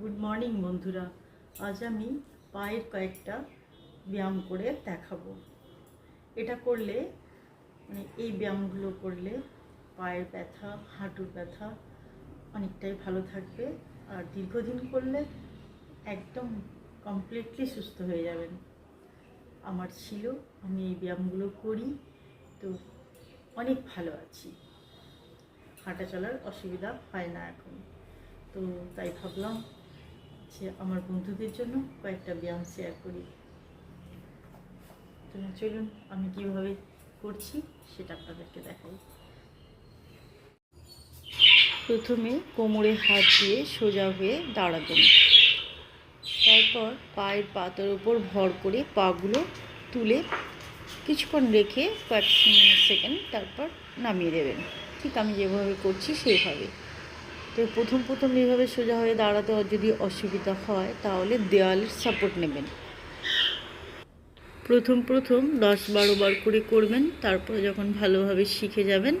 Good morning বন্ধুরা। আজ আমি পায়ের কয়েকটা ব্যায়াম করে দেখাবো। এটা করলে মানে এই ব্যায়ামগুলো করলে পায়ের ব্যথা, হাঁটুর ব্যথা অনেকটাই ভালো থাকবে। আর দীর্ঘদিন করলে একদম কমপ্লিটলি সুস্থ হয়ে যাবেন। আমার ছিল, আমি এই ব্যায়ামগুলো করি, তো অনেক ভালো আছি। হাঁটা চলার অসুবিধা হয় না এখন। তো তাই ভাবলাম যে আমার বন্ধুদের জন্য কয়েকটা ব্যায়াম শেয়ার করি। তো চলুন, আমি কীভাবে করছি সেটা আপনাদেরকে দেখাই। প্রথমে কোমরে হাত দিয়ে সোজা হয়ে দাঁড়াবেন তারপর পায়ের পাতার উপর ভর করে পাগুলো তুলে কিছুক্ষণ রেখে কয়েক সেকেন্ড, তারপর নামিয়ে দেবেন। ঠিক আমি যেভাবে করছি সেইভাবে। তো প্রথম প্রথম এইভাবে সোজা হয়ে দাঁড়াতে যদি অসুবিধা হয়, তাহলে দেওয়ালের সাপোর্ট নেবেন। প্রথম প্রথম দশ বারো বার করে করবেন, তারপর যখন ভালোভাবে শিখে যাবেন,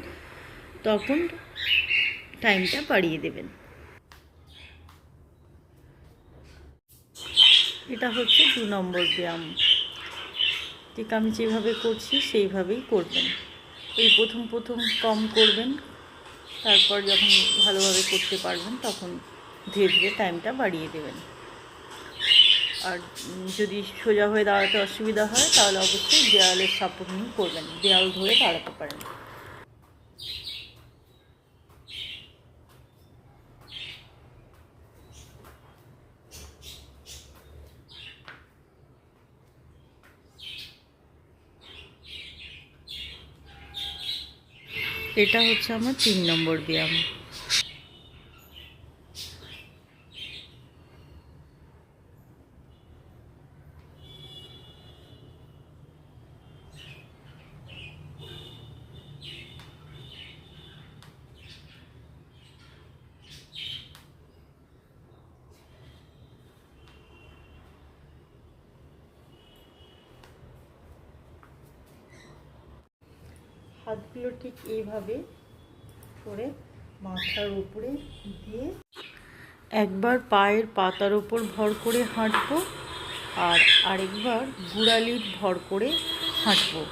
তখন টাইমটা বাড়িয়ে দেবেন। এটা হচ্ছে দু নম্বর ব্যায়াম। ঠিক আমি যেভাবে করছি, সেইভাবেই করবেন। এই প্রথম প্রথম কম করবেন তারপর যখন ভালোভাবে করতে পারবেন, তখন ধীরে ধীরে টাইমটা বাড়িয়ে দেবেন। আর যদি সোজা হয়ে দাঁড়াতে অসুবিধা হয়, তাহলে অবশ্যই দেওয়ালের সাপোর্ট নিয়ে করবেন। দেওয়াল ধরে দাঁড়াতে পারেন। এটা হচ্ছে আমার তিন নম্বর ব্যায়াম। হাতগুলো ঠিক এইভাবে করে মাথার উপরে দিয়ে একবার পায়ের পাতার ওপর ভর করে হাঁটবো আর আরেকবার গুড়ালির ভর করে হাঁটবো।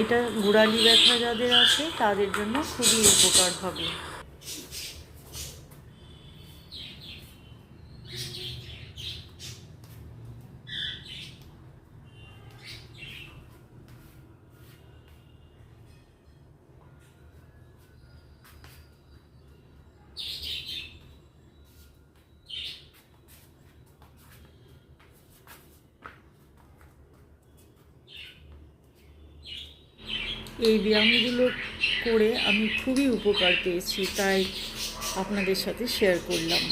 এটা গুড়ালি ব্যথা যাদের আছে, তাদের জন্য খুবই উপকার হবে। এই ব্যায়ামগুলো করে আমি খুবই উপকার পেয়েছি তাই আপনাদের সাথে শেয়ার করলাম।